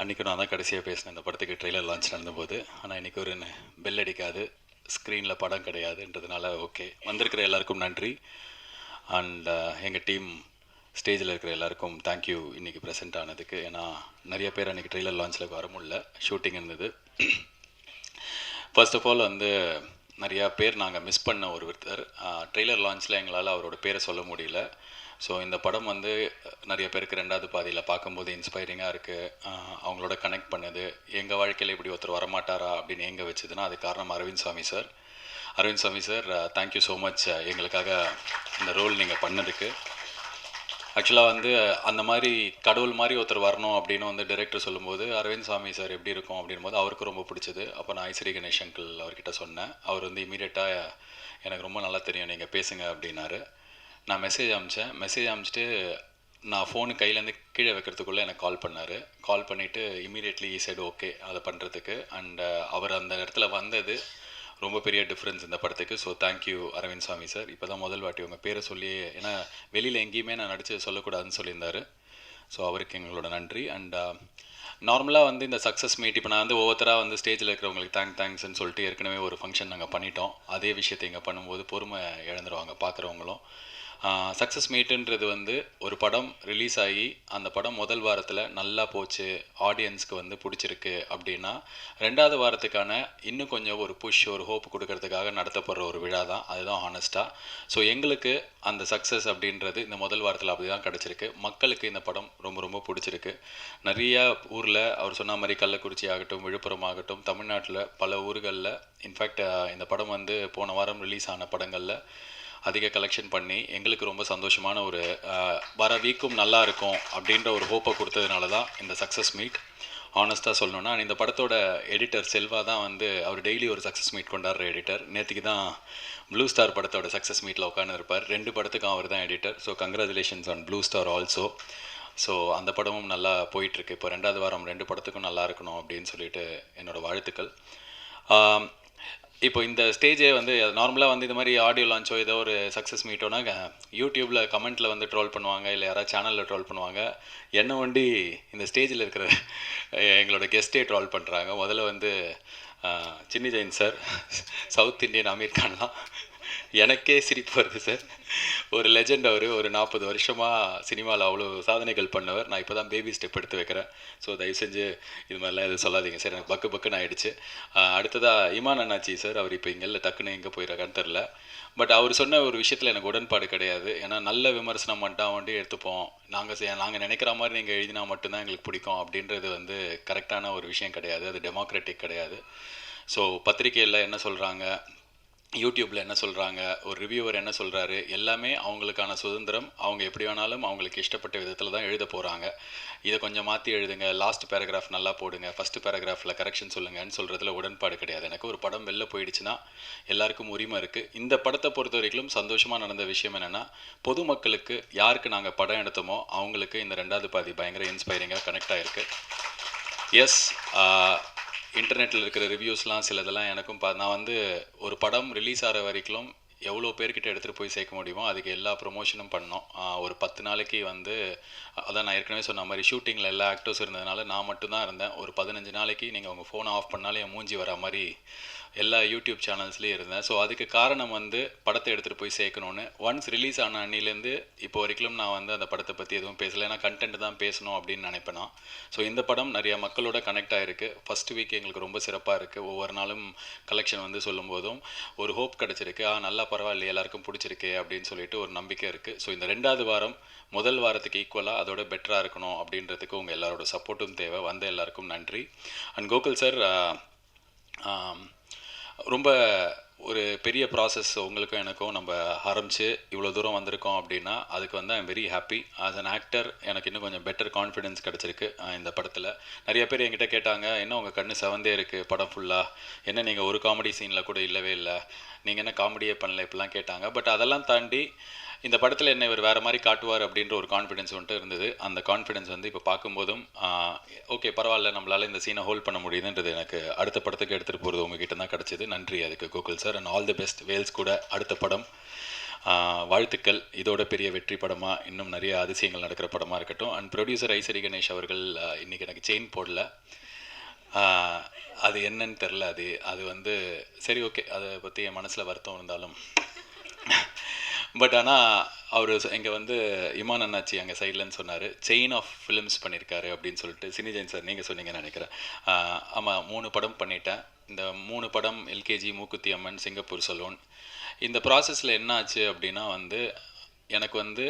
அன்றைக்கி நான் தான் கடைசியாக பேசினேன். இந்த படத்துக்கு ட்ரெய்லர் லான்ச் நடந்தபோது. ஆனால் இன்றைக்கி ஒரு பெல் அடிக்காது. ஸ்க்ரீனில் படம் கிடையாதுன்றதுனால ஓகே வந்திருக்கிற எல்லாருக்கும் நன்றி. அண்ட் எங்கள் டீம் ஸ்டேஜில் இருக்கிற எல்லாருக்கும் தேங்க்யூ இன்றைக்கி ப்ரெசென்ட் ஆனதுக்கு. ஏன்னா நிறைய பேர் அன்றைக்கி ட்ரெய்லர் லான்ச்சில் வர முடியல. ஷூட்டிங் இருந்தது. ஃபர்ஸ்ட் ஆஃப் ஆல் வந்து நிறையா பேர் நாங்கள் மிஸ் பண்ண ஒருத்தர். ட்ரெய்லர் லான்ச்சில் எங்களால் அவரோட பேரை சொல்ல முடியல. ஸோ இந்த படம் வந்து நிறைய பேருக்கு ரெண்டாவது பாதியில் பார்க்கும்போது இன்ஸ்பைரிங்காக இருக்குது அவங்களோட கனெக்ட் பண்ணுது. எங்கள் வாழ்க்கையில் இப்படி ஒருத்தர் வரமாட்டாரா அப்படின்னு எங்கே வச்சுதுன்னா அது காரணம் அரவிந்த் சாமி சார் அரவிந்த் சாமி சார் தேங்க்யூ ஸோ மச் எங்களுக்காக இந்த ரோல் நீங்கள் பண்ணதுக்கு. ஆக்சுவலாக வந்து அந்த மாதிரி கடவுள் மாதிரி ஒருத்தர் வரணும் அப்படின்னு வந்து டைரக்டர் சொல்லும்போது அரவிந்த் சாமி சார் எப்படி இருக்கும்? அப்படின்னும் போது அவருக்கு ரொம்ப பிடிச்சது. அப்போ நான் ஐஸ்ரீ கணேஷ் அங்கிள் அவர்கிட்ட சொன்னேன். அவர் வந்து இமீடியட்டாக எனக்கு ரொம்ப நல்லா தெரியும். நீங்கள் பேசுங்க அப்படின்னாரு. நான் மெசேஜ் அமிச்சேன். மெசேஜ் அமிச்சிட்டு நான் ஃபோனு கையிலேருந்து கீழே வைக்கிறதுக்குள்ளே எனக்கு கால் பண்ணார். கால் பண்ணிவிட்டு இமீடியட்லி சைடு ஓகே அதை பண்ணுறதுக்கு அண்ட் uh, அவர் அந்த இடத்துல வந்தது ரொம்ப பெரிய டிஃப்ரென்ஸ் இந்த படத்துக்கு. ஸோ தேங்க்யூ அரவிந்த் சாமி சார் இப்போ தான் முதல் வாட்டி உங்கள் பேரை சொல்லி ஏன்னா வெளியில் எங்கேயுமே நான் நடித்து சொல்லக்கூடாதுன்னு சொல்லியிருந்தார். ஸோ அவருக்கு எங்களோட நன்றி. அண்ட் நார்மலாக uh, வந்து இந்த சக்ஸஸ் மீட் இப்போ நான் வந்து ஒவ்வொருத்தராக வந்து ஸ்டேஜில் இருக்கிறவங்களுக்கு தேங்க் தேங்க்ஸ்ன்னு சொல்லிட்டு ஏற்கனவே ஒரு ஃபங்க்ஷன் நாங்கள் பண்ணிட்டோம். அதே விஷயத்தை இங்கே பண்ணும்போது பொறுமை இழந்துருவாங்க பார்க்குறவங்களும் சக்ஸஸ் மீட்டுன்றது வந்து ஒரு படம் ரிலீஸ் ஆகி அந்த படம் முதல் வாரத்தில் நல்லா போச்சு ஆடியன்ஸ்க்கு வந்து பிடிச்சிருக்கு அப்படின்னா ரெண்டாவது வாரத்துக்கான இன்னும் கொஞ்சம் ஒரு புஷ் ஒரு ஹோப் கொடுக்கறதுக்காக நடத்தப்படுற ஒரு விழா தான். அதுதான் ஹானஸ்ட்டாக ஸோ எங்களுக்கு அந்த சக்ஸஸ் அப்படின்றது இந்த முதல் வாரத்தில் அப்படி தான் கிடச்சிருக்கு. மக்களுக்கு இந்த படம் ரொம்ப ரொம்ப பிடிச்சிருக்கு. நிறைய ஊரில் அவர் சொன்ன மாதிரி கள்ளக்குறிச்சி ஆகட்டும் விழுப்புரம் ஆகட்டும் தமிழ்நாட்டில் பல ஊர்களில் இன்ஃபேக்ட் இந்த படம் வந்து போன வாரம் ரிலீஸ் ஆன படங்களில் அதிக கலெக்ஷன் பண்ணி எங்களுக்கு ரொம்ப சந்தோஷமான ஒரு வர வீக்கும் நல்லா இருக்கும் அப்படின்ற ஒரு ஹோப்பை கொடுத்ததுனால தான் இந்த சக்ஸஸ் மீட் ஆனஸ்ட்டாக சொல்லணுன்னா இந்த படத்தோட எடிட்டர் செல்வா தான் வந்து அவர் டெய்லி ஒரு சக்ஸஸ் மீட் கொண்டாடுற எடிட்டர் நேற்றுக்கு தான் ப்ளூ ஸ்டார் படத்தோட சக்ஸஸ் மீட்டில் உட்காந்துருப்பார் ரெண்டு படத்துக்கும் அவர் தான் editor so congratulations on blue star also so அந்த படமும் நல்லா போயிட்டுருக்கு. இப்போ ரெண்டாவது வாரம் ரெண்டு படத்துக்கும் நல்லா இருக்கணும் அப்படின்னு சொல்லிட்டு என்னோடய வாழ்த்துக்கள். இப்போ இந்த ஸ்டேஜே வந்து நார்மலாக வந்து இந்த மாதிரி ஆடியோ லான்ச்சோ ஏதோ ஒரு சக்ஸஸ் மீட்டோனா யூடியூப்பில் கமெண்ட்டில் வந்து ட்ரோல் பண்ணுவாங்க இல்லை யாராவது சேனலில் ட்ரோல் பண்ணுவாங்க. என்ன வண்டி இந்த ஸ்டேஜில் இருக்கிற எங்களோட கெஸ்ட்டே ட்ரோல் பண்ணுறாங்க முதல்ல வந்து Chinni Jain sir south Indian Aamir கான்லாம் எனக்கே சிரிப்பு வருது சார். ஒரு லெஜெண்ட் அவர் ஒரு நாற்பது வருஷமாக சினிமாவில் அவ்வளோ சாதனைகள் பண்ணவர். நான் இப்போ தான் பேபி ஸ்டெப் எடுத்து வைக்கிறேன். ஸோ தயவு செஞ்சு இது மாதிரிலாம் எதுவும் சொல்லாதீங்க சார். எனக்கு பக்கு பக்குன்னு ஆகிடுச்சு அடுத்ததாக இமான் அண்ணாச்சி சார். அவர் இப்போ இங்கே இல்லை டக்குன்னு எங்கே போயிடறாருன்னு தெரில பட் அவர் சொன்ன ஒரு விஷயத்தில் எனக்கு உடன்பாடு கிடையாது. ஏன்னா நல்ல விமர்சனம் மட்டும் வந்துட்டு எடுத்துப்போம். நாங்கள் நாங்கள் நினைக்கிற மாதிரி நீங்கள் எழுதினா மட்டும்தான் எங்களுக்கு பிடிக்கும் அப்படின்றது வந்து கரெக்டான ஒரு விஷயம் கிடையாது. அது டெமோக்ராட்டிக் கிடையாது. ஸோ பத்திரிகையில் என்ன சொல்கிறாங்க யூடியூப்பில் என்ன சொல்கிறாங்க ஒரு ரிவ்யூவர் என்ன சொல்கிறாரு எல்லாமே அவங்களுக்கான சுதந்திரம் அவங்க எப்படி வேணாலும் அவங்களுக்கு இஷ்டப்பட்ட விதத்தில் தான் எழுத போகிறாங்க இதை கொஞ்சம் மாற்றி எழுதுங்க லாஸ்ட் பேராகிராஃப் நல்லா போடுங்க ஃபஸ்ட்டு பேராகிராஃபில் கரெக்ஷன் சொல்லுங்கன்னு சொல்கிறதுல உடன்பாடு கிடையாது. எனக்கு ஒரு படம் வெளில போயிடுச்சுன்னா எல்லாருக்கும் உரிமை இருக்குது இந்த படத்தை பொறுத்த வரைக்கும் சந்தோஷமாக நடந்த விஷயம் என்னென்னா பொதுமக்களுக்கு யாருக்கு நாங்கள் படம் எடுத்தோமோ அவங்களுக்கு இந்த ரெண்டாவது பாதி பயங்கர இன்ஸ்பைரிங்காக கனெக்ட் ஆகிருக்கு எஸ் இன்டர்நெட்டில் இருக்கிற ரிவ்யூஸ்லாம் சிலதெல்லாம் எனக்கும் பா நான் வந்து ஒரு படம் ரிலீஸ் ஆகிற வரைக்கும் எவ்வளோ பேர்கிட்ட எடுத்துகிட்டு போய் சேர்க்க முடியுமோ அதுக்கு எல்லா ப்ரொமோஷனும் பண்ணோம். ஒரு பத்து நாளைக்கு வந்து அதான் நான் ஏற்கனவே சொன்ன மாதிரி ஷூட்டிங்கில் எல்லா ஆக்டர்ஸ் இருந்ததுனால நான் மட்டும்தான் இருந்தேன். ஒரு பதினஞ்சு நாளைக்கு நீங்கள் உங்கள் ஃபோனை ஆஃப் பண்ணாலே என் மூஞ்சி வர மாதிரி எல்லா யூடியூப் சேனல்ஸ்லேயும் இருந்தேன். ஸோ அதுக்கு காரணம் வந்து படத்தை எடுத்துகிட்டு போய் சேர்க்கணுன்னு ஒன்ஸ் ரிலீஸ் ஆன அன்னிலேருந்து இப்போ வரைக்கும் நான் வந்து அந்த படத்தை பற்றி எதுவும் பேசலை. ஏன்னா கண்டென்ட் தான் பேசணும் அப்படின்னு நினைப்பேன் நான். ஸோ இந்த படம் நிறைய மக்களோட கனெக்ட் ஆகிருக்கு ஃபஸ்ட் வீக் எங்களுக்கு ரொம்ப சிறப்பாக இருக்குது ஒவ்வொரு நாளும் கலெக்ஷன் வந்து சொல்லும்போதும் ஒரு ஹோப் கிடச்சிருக்கு. ஆ நல்லா பரவாயில்ல எல்லாருக்கும் பிடிச்சிருக்கு அப்படின்னு சொல்லிட்டு ஒரு நம்பிக்கை இருக்குது ஸோ இந்த ரெண்டாவது வாரம் முதல் வாரத்துக்கு ஈக்குவலாக அதோட பெட்டராக இருக்கணும் அப்படின்றதுக்கு உங்கள் எல்லாரோட சப்போர்ட்டும் தேவை. வந்த எல்லாருக்கும் நன்றி. அண்ட் கோகுல் சார் ரொம்ப ஒரு பெரிய ப்ராசஸ் உங்களுக்கும் எனக்கும் நம்ம ஆரம்பித்து இவ்வளோ தூரம் வந்திருக்கோம் அப்படின்னா அதுக்கு வந்து I'm very happy as an actor எனக்கு இன்னும் கொஞ்சம் பெட்டர் கான்ஃபிடென்ஸ் கிடச்சிருக்கு இந்த படத்தில். நிறைய பேர் என்கிட்ட கேட்டாங்க என்ன உங்கள் கண்ணு செவந்தே இருக்குது படம் ஃபுல்லாக என்ன நீங்கள் ஒரு காமெடி சீனில் கூட இல்லவே இல்லை. நீங்கள் என்ன காமெடியே பண்ணல? இப்படிலாம் கேட்டாங்க. பட் அதெல்லாம் தாண்டி இந்த படத்தில் என்ன இவர் வேறு மாதிரி காட்டுவார் அப்படின்ற ஒரு கான்ஃபிடென்ஸ் வந்துட்டு இருந்தது. அந்த கான்ஃபிடென்ஸ் வந்து இப்போ பார்க்கும்போதும் ஓகே பரவாயில்ல நம்மளால் இந்த சீனை ஹோல்ட் பண்ண முடியுதுன்றது எனக்கு அடுத்த படத்துக்கு எடுத்துகிட்டு போகிறது உங்ககிட்ட தான் கிடச்சிது. நன்றி அதுக்கு Gokul sir and all the best Vels கூட அடுத்த படம். வாழ்த்துக்கள். இதோட பெரிய வெற்றி படமாக இன்னும் நிறைய அதிசயங்கள் நடக்கிற படமாக இருக்கட்டும். அண்ட் ப்ரொடியூசர் ஐசரி கணேஷ் அவர்கள் இன்றைக்கி எனக்கு செயின் போடல. அது என்னன்னு தெரில. அது அது வந்து சரி ஓகே அதை பற்றி என் மனசில் வருத்தம் இருந்தாலும். பட் ஆனால் அவர் இங்கே வந்து இமான் அண்ணாச்சி அங்கே சைட்லன்னு சொன்னார். செயின் ஆஃப் ஃபிலிம்ஸ் பண்ணியிருக்காரு அப்படின்னு சொல்லிட்டு சினிஜெயின் சார் நீங்கள் சொன்னீங்கன்னு நினைக்கிறேன். ஆமாம் மூணு படம் பண்ணிட்டேன். இந்த மூணு படம் LKG Mookuthi Amman Singapore salon. இந்த ப்ராசஸில் என்ன ஆச்சு அப்படின்னா வந்து எனக்கு வந்து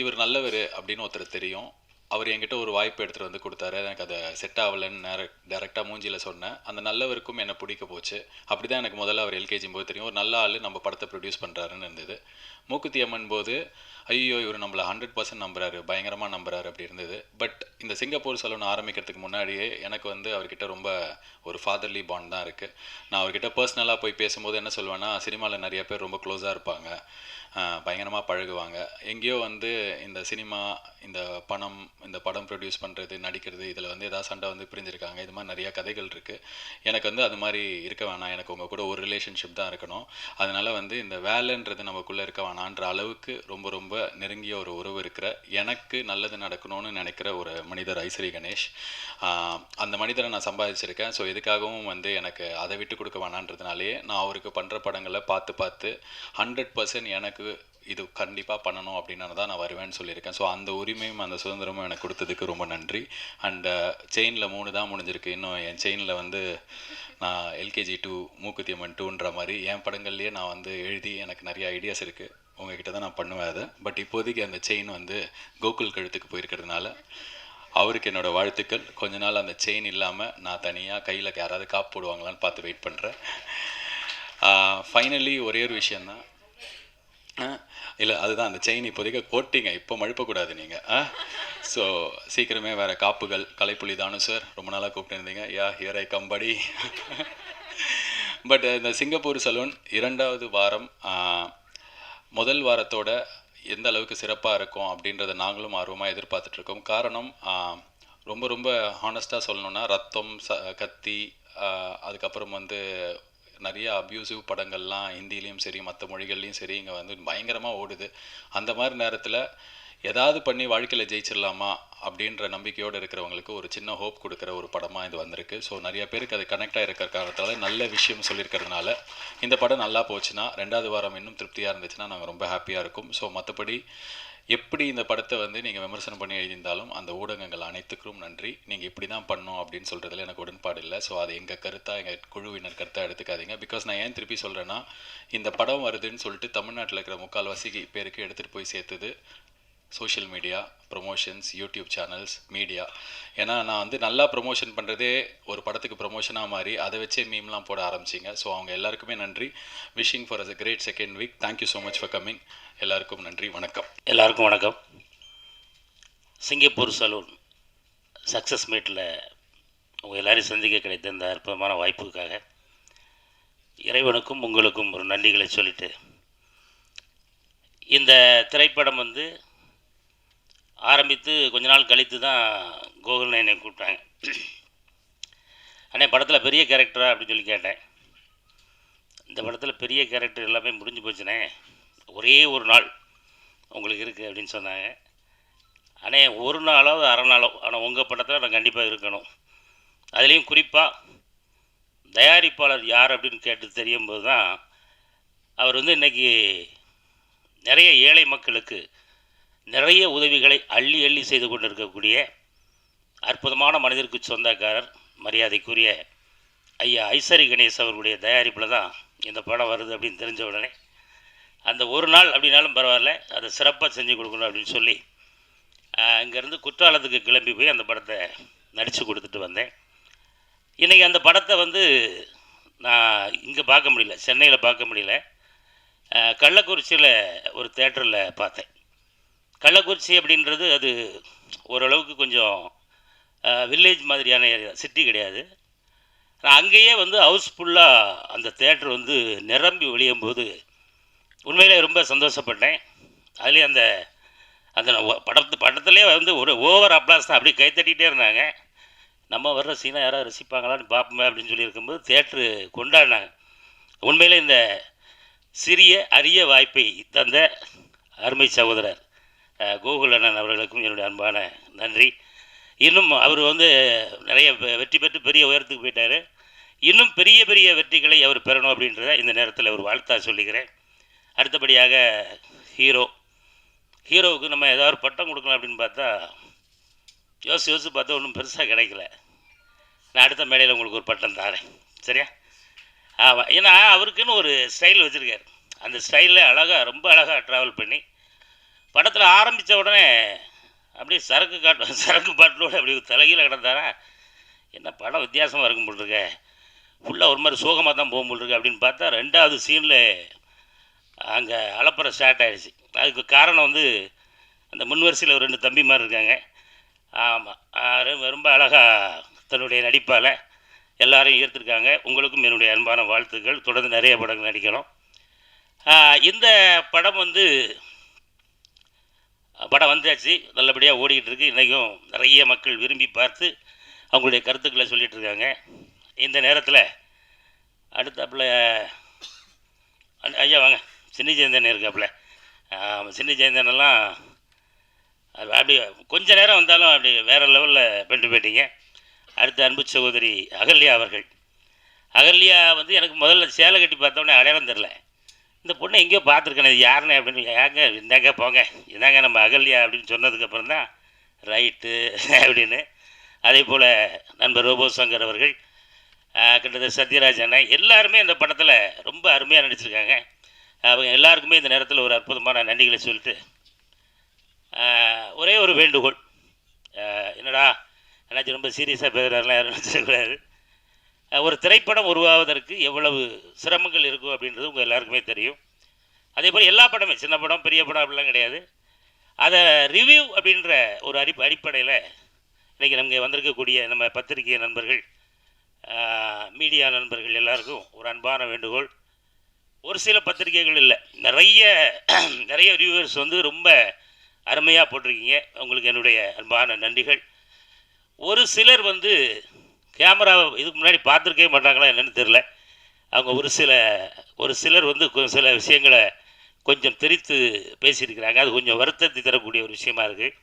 இவர் நல்லவர் அப்படின்னு ஒருத்தர் தெரியும். அவர் என்கிட்ட ஒரு வாய்ப்பு எடுத்துகிட்டு வந்து கொடுத்தாரு. எனக்கு அதை செட் ஆகலைன்னு நேர டேரெக்டாக மூஞ்சியில் சொன்னேன். அந்த நல்லவருக்கும் என்னை பிடிக்க போச்சு. அப்படி தான் எனக்கு முதல்ல அவர் எல்கேஜி போது தெரியும். ஒரு நல்ல ஆள் நம்ம படத்தை ப்ரொடியூஸ் பண்ணுறாருன்னு இருந்தது. மூக்குத்தி அம்மன் போது ஐயோ இவர் நம்மளை ஹண்ட்ரட் பர்சன்ட் நம்புறாரு பயங்கரமாக நம்புறாரு அப்படி இருந்தது. பட் இந்த சிங்கப்பூர் சலூன் ஆரம்பிக்கிறதுக்கு முன்னாடியே எனக்கு வந்து அவர்கிட்ட ரொம்ப ஒரு ஃபாதர்லி பாண்ட் தான் இருக்குது நான் அவர்கிட்ட பர்சனலாக போய் பேசும்போது என்ன சொல்லுவேன்னா சினிமாவில் நிறைய பேர் ரொம்ப க்ளோஸாக இருப்பாங்க. பயங்கரமாக பழகுவாங்க. எங்கேயோ வந்து இந்த சினிமா இந்த பணம் இந்த படம் ப்ரொடியூஸ் பண்ணுறது நடிக்கிறது இதில் வந்து ஏதாவது சண்டை வந்து பிரிஞ்சிருக்காங்க. இது மாதிரி நிறையா கதைகள் இருக்குது எனக்கு வந்து அது மாதிரி இருக்க வேணாம். எனக்கு உங்கள் கூட ஒரு ரிலேஷன்ஷிப் தான் இருக்கணும். அதனால் வந்து இந்த வேலைன்றது நமக்குள்ளே இருக்க வேணான்ற அளவுக்கு ரொம்ப ரொம்ப நெருங்கிய ஒரு உறவு இருக்கிற எனக்கு நல்லது நடக்கணும்னு நினைக்கிற ஒரு மனிதர் ஐஸ்வரி கணேஷ். அந்த மனிதரை நான் சம்பாதிச்சிருக்கேன். ஸோ எதுக்காகவும் வந்து எனக்கு அதை விட்டு கொடுக்க வேணான்றதுனாலேயே நான் அவருக்கு பண்ணுற படங்களை பார்த்து பார்த்து ஹண்ட்ரட் பர்சன்ட் எனக்கு இது கண்டிப்பாக பண்ணணும் அப்படின்னு தான் நான் வருவேன்னு சொல்லியிருக்கேன். ஸோ அந்த உரிமையும் அந்த சுதந்திரமும் எனக்கு கொடுத்ததுக்கு ரொம்ப நன்றி. அண்ட் செயினில் மூணு தான் முடிஞ்சிருக்கு. இன்னும் என் செயினில் வந்து நான் எல்கேஜி டூ மூக்குத்தியம்மன் டூன்ற மாதிரி என் படங்கள்லேயே நான் வந்து எழுதி எனக்கு நிறைய ஐடியாஸ் இருக்குது உங்ககிட்ட தான் நான் பண்ணுவேன் அதை. பட் இப்போதைக்கு அந்த செயின் வந்து கோகுல் கழுத்துக்கு போயிருக்கிறதுனால அவருக்கு என்னோட வாழ்த்துக்கள். கொஞ்ச நாள் அந்த செயின் இல்லாமல் நான் தனியாக கையில் யாராவது காப்பு போடுவாங்களான்னு பார்த்து வெயிட் பண்ணுறேன் ஃபைனலி ஒரே ஒரு விஷயந்தான் இல்லை அதுதான் அந்த செயின் இப்போதைக்கு போட்டிங்க. இப்போ மழுப்பக்கூடாது நீங்கள் ஸோ சீக்கிரமே வேறு காப்புகள் கலைப்புலி தானு சார் ரொம்ப நாளாக கூப்பிட்டுருந்தீங்க யா ஹியர் ஐ கம்படி பட் இந்த சிங்கப்பூர் சலூன் இரண்டாவது வாரம் முதல் வாரத்தோட எந்த அளவுக்கு சிறப்பாக இருக்கும் அப்படின்றத நாங்களும் ஆர்வமாக எதிர்பார்த்துட்ருக்கோம் காரணம் ரொம்ப ரொம்ப ஹானஸ்ட்டாக சொல்லணுன்னா ரத்தம் ச கத்தி அதுக்கப்புறம் வந்து நிறைய அப்யூசிவ் படங்கள்லாம் ஹிந்திலையும் சரி மற்ற மொழிகள்லையும் சரி இங்கே வந்து பயங்கரமாக ஓடுது. அந்த மாதிரி நேரத்தில் ஏதாவது பண்ணி வாழ்க்கையில் ஜெயிச்சிடலாமா அப்படின்ற நம்பிக்கையோடு இருக்கிறவங்களுக்கு ஒரு சின்ன ஹோப் கொடுக்குற ஒரு படமாக இது வந்திருக்கு. ஸோ நிறைய பேருக்கு அது கனெக்ட் ஆகிருக்கிற காரணத்தால் நல்ல விஷயம் சொல்லியிருக்கிறதுனால இந்த படம் நல்லா போச்சுன்னா ரெண்டாவது வாரம் இன்னும் திருப்தியாக இருந்துச்சுன்னா நாங்கள் ரொம்ப ஹாப்பியாக இருக்கும். ஸோ மற்றபடி எப்படி இந்த படத்தை வந்து நீங்கள் விமர்சனம் பண்ணி எழுதியிருந்தாலும் அந்த ஊடகங்கள் அனைத்துக்கும் நன்றி. நீங்கள் இப்படி தான் பண்ணணும் அப்படின்னு சொல்கிறதுல எனக்கு உடன்பாடு இல்லை. ஸோ அது எங்கள் கருத்தாக எங்கள் குழுவினர் கருத்தாக எடுத்துக்காதீங்க. பிகாஸ் நான் ஏன் திருப்பி சொல்கிறேன்னா இந்த படம் வருதுன்னு சொல்லிட்டு தமிழ்நாட்டில் இருக்கிற முக்கால்வாசி பேருக்கு எடுத்துகிட்டு போய் சேர்த்தது social media promotions YouTube channels media. ஏன்னா நான் வந்து நல்லா ப்ரொமோஷன் பண்ணுறதே ஒரு படத்துக்கு ப்ரொமோஷனாக மாறி அதை வச்சே மீம்லாம் போட ஆரம்பிச்சிங்க. ஸோ அவங்க எல்லாருக்குமே நன்றி. Wishing for us a great second week thank you so much for coming எல்லாருக்கும் நன்றி. வணக்கம். எல்லாருக்கும் வணக்கம். சிங்கப்பூர் சலூன் சக்ஸஸ் மீட்டில் உங்கள் எல்லாரையும் சந்திக்க கிடைத்த இந்த அற்புதமான வாய்ப்புக்காக இறைவனுக்கும் உங்களுக்கும் ஒரு நன்றிகளை சொல்லிட்டு இந்த திரைப்படம் வந்து ஆரம்பித்து கொஞ்ச நாள் கழித்து தான் கோகுல் என்னை கூப்பிட்டாங்க. அண்ணே படத்தில் பெரிய கேரக்டரா அப்படின்னு சொல்லி கேட்டேன். இந்த படத்தில் பெரிய கேரக்டர் எல்லாமே முடிஞ்சு போச்சுனே ஒரே ஒரு நாள் உங்களுக்கு இருக்குது அப்படின்னு சொன்னாங்க. அண்ணே ஒரு நாளோ அரை நாளோ ஆனால் உங்கள் படத்தில் நான் கண்டிப்பாக இருக்கணும். அதுலேயும் குறிப்பாக தயாரிப்பாளர் யார் அப்படின்னு கேட்டு தெரியும் போது தான் அவர் வந்து இன்றைக்கி நிறைய ஏழை மக்களுக்கு நிறைய உதவிகளை அள்ளி அள்ளி செய்து கொண்டிருக்கக்கூடிய அற்புதமான மனிதருக்கு சொந்தக்காரர் மரியாதைக்குரிய ஐயா ஐசரி கணேஷ் அவர்களுடைய தயாரிப்பில் தான் இந்த படம் வருது அப்படின்னு தெரிஞ்ச உடனே அந்த ஒரு நாள் அப்படின்னாலும் பரவாயில்ல அதை சிறப்பாக செஞ்சு கொடுக்கணும் அப்படின்னு சொல்லி இங்கேருந்து குற்றாலத்துக்கு கிளம்பி போய் அந்த படத்தை நடித்து கொடுத்துட்டு வந்தேன். இன்றைக்கி அந்த படத்தை வந்து நான் இங்கே பார்க்க முடியல சென்னையில் பார்க்க முடியல. கள்ளக்குறிச்சியில் ஒரு தேட்டரில் பார்த்தேன். கள்ளக்குறிச்சி அப்படின்றது அது ஓரளவுக்கு கொஞ்சம் வில்லேஜ் மாதிரியான ஏரியா சிட்டி கிடையாது. நான் அங்கேயே வந்து ஹவுஸ்ஃபுல்லாக அந்த தேட்டர் வந்து நிரம்பி ஒழியும் போது உண்மையிலே ரொம்ப சந்தோஷப்பட்டேன். அதுலேயும் அந்த அந்த படத்து படத்துலேயே வந்து ஒரு ஓவர் அப்ளாஸ் தான். அப்படியே கைத்தட்டிகிட்டே இருந்தாங்க. நம்ம வர்ற சீனா யாராவது ரசிப்பாங்களான்னு பார்ப்போமே அப்படின்னு சொல்லி இருக்கும்போது தேட்ரு கொண்டாடினாங்க. உண்மையிலே இந்த சிறிய அரிய வாய்ப்பை தந்த அருமை சகோதரர். கோகுலண்ணன் அவர்களுக்கும் என்னுடைய அன்பான நன்றி. இன்னும் அவர் வந்து நிறைய வெ- வெற்றி பெற்று பெரிய உயரத்துக்கு போயிட்டார். இன்னும் பெரிய பெரிய வெற்றிகளை அவர் பெறணும் அப்படின்றத இந்த நேரத்தில் ஒரு வாழ்த்தா சொல்லிக்கிறேன். அடுத்தபடியாக ஹீரோ. ஹீரோவுக்கு நம்ம ஏதாவது பட்டம் கொடுக்கலாம் அப்படின்னு பார்த்தா யோசிச்சு யோசிச்சு பார்த்தா ஒன்றும் பெருசாக கிடைக்கல. நான் அடுத்த மேடையில் உங்களுக்கு ஒரு பட்டம் தரேன். சரியா? ஆமாம் ஏன்னா அவருக்குன்னு ஒரு ஸ்டைல் வச்சுருக்கார். அந்த ஸ்டைலில் அழகாக ரொம்ப அழகாக ட்ராவல் பண்ணி படத்தில் ஆரம்பித்த உடனே அப்படியே சரக்கு காட்டு சரக்கு பாட்டிலோட அப்படி தலைகீழ கிடந்தாரா? என்ன படம் வித்தியாசமாக இருக்கும் போட்டிருக்க ஃபுல்லாக ஒரு மாதிரி சோகமாக தான் போகும் போட்டிருக்கு அப்படின்னு பார்த்தா ரெண்டாவது சீனில் அங்கே அலப்புற ஸ்டார்ட் ஆகிடுச்சு அதுக்கு காரணம் வந்து அந்த முன் வரிசையில் ஒரு ரெண்டு தம்பி மாதிரி இருக்காங்க. ஆமாம் ரொம்ப அழகாக தன்னுடைய நடிப்பால் எல்லாரையும் ஈர்த்திருக்காங்க. உங்களுக்கும் என்னுடைய அன்பான வாழ்த்துக்கள். தொடர்ந்து நிறைய படங்கள் நடிக்கணும். இந்த படம் வந்து படம் வந்தாச்சு. நல்லபடியாக ஓடிக்கிட்டு இருக்கு. இன்றைக்கும் நிறைய மக்கள் விரும்பி பார்த்து அவங்களுடைய கருத்துக்களை சொல்லிகிட்டு இருக்காங்க. இந்த நேரத்தில் அடுத்தாப்புல ஐயா வாங்க. சின்ன ஜெயந்தன் இருக்காப்புல. சின்ன ஜெயந்தனெல்லாம் அது அப்படி கொஞ்ச நேரம் வந்தாலும் அப்படி வேறு லெவலில் பண்ணிட்டு போயிட்டீங்க. அடுத்த அன்பு சகோதரி அகல்யா அவர்கள். அகல்யா வந்து எனக்கு முதல்ல சேலை கட்டி பார்த்தோன்னே அடையாளம் தெரில இந்த பொண்ணை எங்கேயோ பார்த்துருக்கேன் இது யாருன்னு அப்படின்னு ஏங்க இந்தாங்க போங்க. இதாங்க நம்ம அகல்யா அப்படின்னு சொன்னதுக்கப்புறம் தான் ரைட்டு அப்படின்னு. அதே போல் நண்பர் ரோபோ சங்கர் அவர்கள் கிட்டத்தட்ட சத்யராஜ் அண்ணன் எல்லாருமே இந்த படத்தில் ரொம்ப அருமையாக நடிச்சிருக்காங்க. அவங்க எல்லாருக்குமே இந்த நேரத்தில் ஒரு அற்புதமான நன்றிகளை சொல்லிட்டு ஒரே ஒரு வேண்டுகோள். என்னடா அண்ணாச்சி ரொம்ப சீரியஸாக பேசுகிறாருலாம் யாரும் நினச்சிடக்கூடாது ஒரு திரைப்படம் உருவாவதற்கு எவ்வளவு சிரமங்கள் இருக்கும் அப்படின்றது உங்கள் எல்லாருக்குமே தெரியும். அதே போல் எல்லா படமே சின்ன படம் பெரிய படம் அப்படிலாம் கிடையாது. அதை ரிவ்யூ அப்படின்ற ஒரு அடி அடிப்படையில் இன்றைக்கி நமக்கு வந்திருக்கக்கூடிய நம்ம பத்திரிகை நண்பர்கள் மீடியா நண்பர்கள் எல்லாருக்கும் ஒரு அன்பான வேண்டுகோள். ஒரு சில பத்திரிகைகள் இல்லை. நிறைய நிறைய ரிவ்யூவர்ஸ் வந்து ரொம்ப அருமையாக போட்டிருக்கீங்க. உங்களுக்கு என்னுடைய அன்பான நன்றிகள். ஒரு சிலர் வந்து கேமராவை இதுக்கு முன்னாடி பார்த்துருக்கவே மாட்டாங்களா என்னென்னு தெரில அவங்க ஒரு சில ஒரு சிலர் வந்து சில விஷயங்களை கொஞ்சம் தெரித்து பேசியிருக்கிறாங்க. அது கொஞ்சம் வருத்தத்தை தரக்கூடிய ஒரு விஷயமா இருக்குது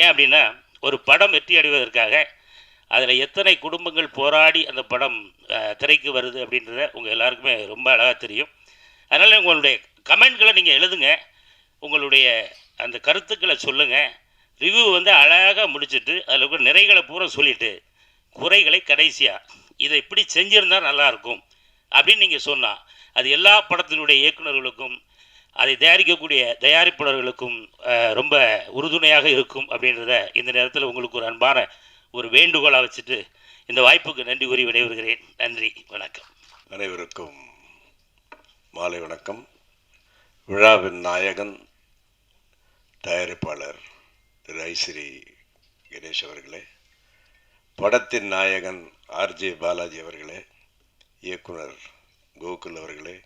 ஏன் அப்படின்னா ஒரு படம் வெற்றி அடைவதற்காக அதில் எத்தனை குடும்பங்கள் போராடி அந்த படம் திரைக்கு வருது அப்படின்றத உங்கள் எல்லாருக்குமே ரொம்ப அழகாக தெரியும். அதனால் உங்களுடைய கமெண்ட்களை நீங்கள் எழுதுங்க. உங்களுடைய அந்த கருத்துக்களை சொல்லுங்கள் ரிவ்யூ வந்து அழகாக முடிச்சுட்டு அதில் இருக்கிற நிறைகளை பூரா சொல்லிவிட்டு குறைகளை கடைசியாக இதை இப்படி செஞ்சிருந்தா நல்லா இருக்கும் அப்படின்னு நீங்கள் சொன்னால் அது எல்லா படத்தினுடைய இயக்குனர்களுக்கும் அதை தயாரிக்கக்கூடிய தயாரிப்பாளர்களுக்கும் ரொம்ப உறுதுணையாக இருக்கும் அப்படின்றத இந்த நேரத்தில் உங்களுக்கு ஒரு அன்பான ஒரு வேண்டுகோளாக வச்சுட்டு இந்த வாய்ப்புக்கு நன்றி கூறி விடைபெறுகிறேன். நன்றி வணக்கம். அனைவருக்கும் மாலை வணக்கம். விழாவின் நாயகன் தயாரிப்பாளர் திரு ஐஸ்ரீ கணேஷ் அவர்களே. படத்தின் நாயகன் ஆர்ஜே பாலாஜி அவர்களே இயக்குனர் கோகுல் அவர்களே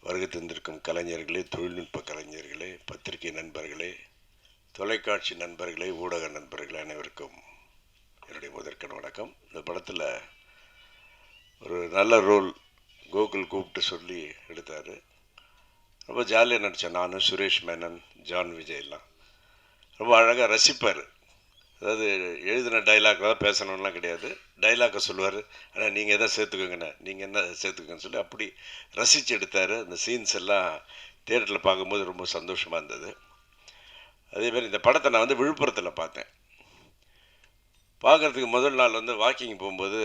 வருகை தந்திருக்கும் கலைஞர்களே தொழில்நுட்ப கலைஞர்களே பத்திரிகை நண்பர்களே தொலைக்காட்சி நண்பர்களே ஊடக நண்பர்களே அனைவருக்கும் என்னுடைய முதற்கண் வணக்கம். இந்த படத்தில் ஒரு நல்ல ரோல் கோகுல் கூப்பிட்டு சொல்லி எடுத்தார். ரொம்ப ஜாலியாக நடித்தேன் நான் சுரேஷ் மேனன் ஜான் விஜய் எல்லாம் ரொம்ப அழகாக ரசிப்பார். அதாவது எழுதின டைலாக் தான் பேசணும்லாம் கிடையாது. டைலாக்கை சொல்லுவார் ஆனால் நீங்கள் எதை சேர்த்துக்கோங்கண்ணே? நீங்கள் என்ன சேர்த்துக்கோங்கன்னு சொல்லி அப்படி ரசித்து எடுத்தார். அந்த சீன்ஸ் எல்லாம் தேட்டரில் பார்க்கும்போது ரொம்ப சந்தோஷமாக இருந்தது. அதேமாதிரி இந்த படத்தை நான் வந்து விழுப்புரத்தில் பார்த்தேன். பார்க்குறதுக்கு முதல் நாள் வந்து வாக்கிங் போகும்போது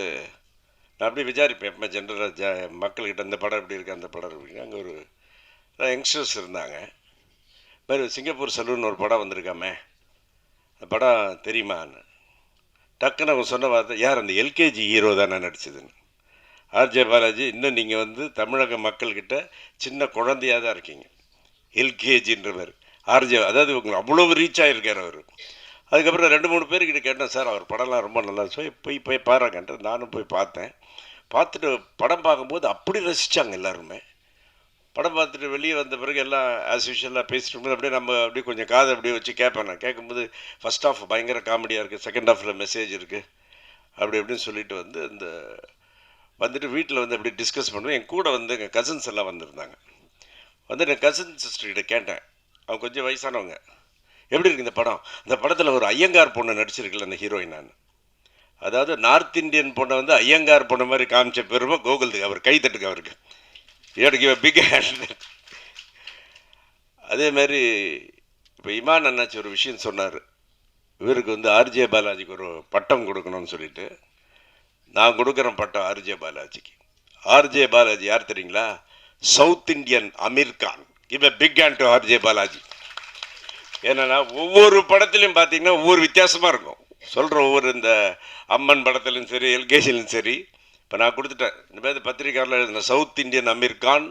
நான் அப்படியே விசாரிப்பேன் எப்போ ஜென்ரலாக ஜ மக்கள்கிட்ட இந்த படம் எப்படி இருக்குது அந்த படம் அப்படின்னு அங்கே ஒரு யங்ஸ்டர்ஸ் இருந்தாங்க. மாதிரி சிங்கப்பூர் சலூன் ஒரு படம் வந்திருக்காமே. அந்த படம் தெரியுமான்னு டக்குன்னு அவங்க சொன்ன வார்த்தை யார் அந்த எல்கேஜி ஹீரோ தானே நடிச்சதுன்னு. ஆர்ஜே பாலாஜி இன்னும் நீங்கள் வந்து தமிழக மக்கள்கிட்ட சின்ன குழந்தையாக தான் இருக்கீங்க. எல்கேஜின்றவர். ஆர்ஜே அதாவது உங்களுக்கு அவ்வளோ ரீச் ஆகிருக்கார் அவர். அதுக்கப்புறம் ரெண்டு மூணு பேர்கிட்ட கேட்டேன் சார் அவர் படம்லாம் ரொம்ப நல்லா போய் போய் போய் பாருங்கன்ட்டு நானும் போய் பார்த்தேன். பார்த்துட்டு படம் பார்க்கும்போது அப்படி ரசித்தாங்க எல்லாருமே. படம் பார்த்துட்டு வெளியே வந்த பிறகு எல்லாம் ஆஸ் யூஷுவலாக பேசிட்டு இருக்கும்போது அப்படியே நம்ம அப்படியே கொஞ்சம் காதை அப்படியே வச்சு கேட்பேன் நான். கேட்கும்போது ஃபஸ்ட் ஆஃப் பயங்கர காமெடியாக இருக்குது செகண்ட் ஆஃபில் மெசேஜ் இருக்குது அப்படி அப்படின்னு சொல்லிட்டு வந்து இந்த வந்துட்டு வீட்டில் வந்து அப்படி டிஸ்கஸ் பண்ணுவோம் என் கூட வந்து எங்கள் கசின்ஸ் எல்லாம் வந்திருந்தாங்க. வந்து என் கசின் சிஸ்டர்கிட்ட கேட்டேன். அவங்க கொஞ்சம் வயசானவங்க. எப்படி இருக்கு இந்த படம்? இந்த படத்தில் ஒரு ஐயங்கார் பொண்ணு நடிச்சிருக்கல அந்த ஹீரோயின் நான். அதாவது நார்த் இந்தியன் பொண்ணை வந்து ஐயங்கார் பொண்ணு மாதிரி காமிச்ச பெருமை கோகுல்துக்கு அவர் கை தட்டுக்கு பிக் ஹேண்ட் அதே மாதிரி இப்போ இமான் அண்ணாச்சி ஒரு விஷயம் சொன்னார். இவருக்கு வந்து ஆர்ஜே பாலாஜிக்கு ஒரு பட்டம் கொடுக்கணும்னு சொல்லிட்டு நான் கொடுக்குறேன் பட்டம் ஆர்ஜே பாலாஜிக்கு. ஆர்ஜே பாலாஜி யார் தெரியுங்களா? South Indian Aamir Khan. Give a big hand to RJ Balaji. ஏன்னா ஒவ்வொரு படத்துலையும் பார்த்தீங்கன்னா ஒவ்வொரு வித்தியாசமாக இருக்கும். சொல்கிற ஒவ்வொரு இந்த அம்மன் படத்துலையும் சரி எல்கேஜிலையும் சரி இப்போ நான் கொடுத்துட்டேன். இந்த மாதிரி பத்திரிக்கையாளர் எழுதின south Indian Aamir Khan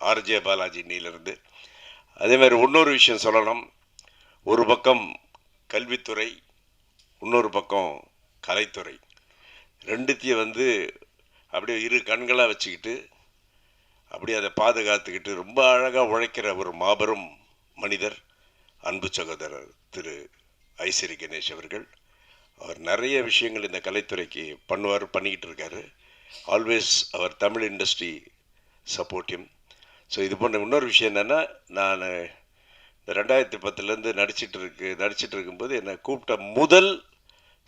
RJ Balaji நீலேருந்து அதே மாதிரி இன்னொரு விஷயம் சொல்லணும். ஒரு பக்கம் கல்வித்துறை இன்னொரு பக்கம் கலைத்துறை. ரெண்டுத்தையும் வந்து அப்படியே இரு கண்களாக வச்சுக்கிட்டு அப்படியே அதை பாதுகாத்துக்கிட்டு ரொம்ப அழகாக உழைக்கிற ஒரு மாபெரும் மனிதர் அன்பு சகோதரர் திரு ஐசிறி கணேஷ் அவர்கள். அவர் நிறைய விஷயங்கள் இந்த கலைத்துறைக்கு பண்ணுவார் பண்ணிக்கிட்டு இருக்காரு. ஆல்வேஸ் அவர் தமிழ் இண்டஸ்ட்ரி சப்போர்ட்டிம் ஸோ இது போன்ற இன்னொரு விஷயம் என்னென்னா நான் இந்த ரெண்டாயிரத்தி பத்துலேருந்து நடிச்சிட்டு இருக்கு நடிச்சிட்டு இருக்கும்போது என்னை கூப்பிட்ட முதல்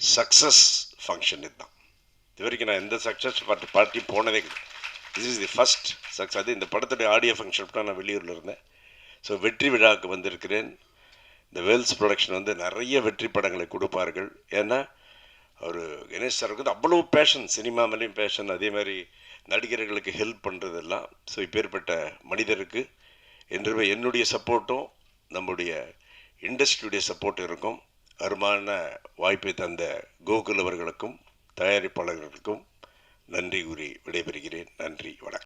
சக்ஸஸ் ஃபங்க்ஷன் இதுதான். இது வரைக்கும் நான் எந்த சக்ஸஸ் பார்ட்டி பார்ட்டி போனதே கிடையாது. This is the first success அது இந்த படத்துடைய ஆடியோ ஃபங்க்ஷன் தான் நான் வெளியூரில் இருந்தேன். ஸோ வெற்றி விழாவுக்கு வந்திருக்கிறேன். இந்த வேல்ஸ் ப்ரொடக்ஷன் வந்து நிறைய வெற்றி படங்களை கொடுப்பார்கள். ஏன்னா அவர் கணேஷ் சாருக்கு வந்து அவ்வளோ பேஷன் சினிமா மேலேயும் பேஷன் அதே மாதிரி நடிகர்களுக்கு ஹெல்ப் பண்ணுறதெல்லாம் ஸோ இப்பேற்பட்ட மனிதருக்கு என்றுமே என்னுடைய சப்போர்ட்டும் நம்முடைய இண்டஸ்ட்ரியுடைய சப்போர்ட் இருக்கும். அருமான வாய்ப்பை தந்த கோகுல் அவர்களுக்கும் தயாரிப்பாளர்களுக்கும் நன்றி கூறி விடைபெறுகிறேன். நன்றி வணக்கம்.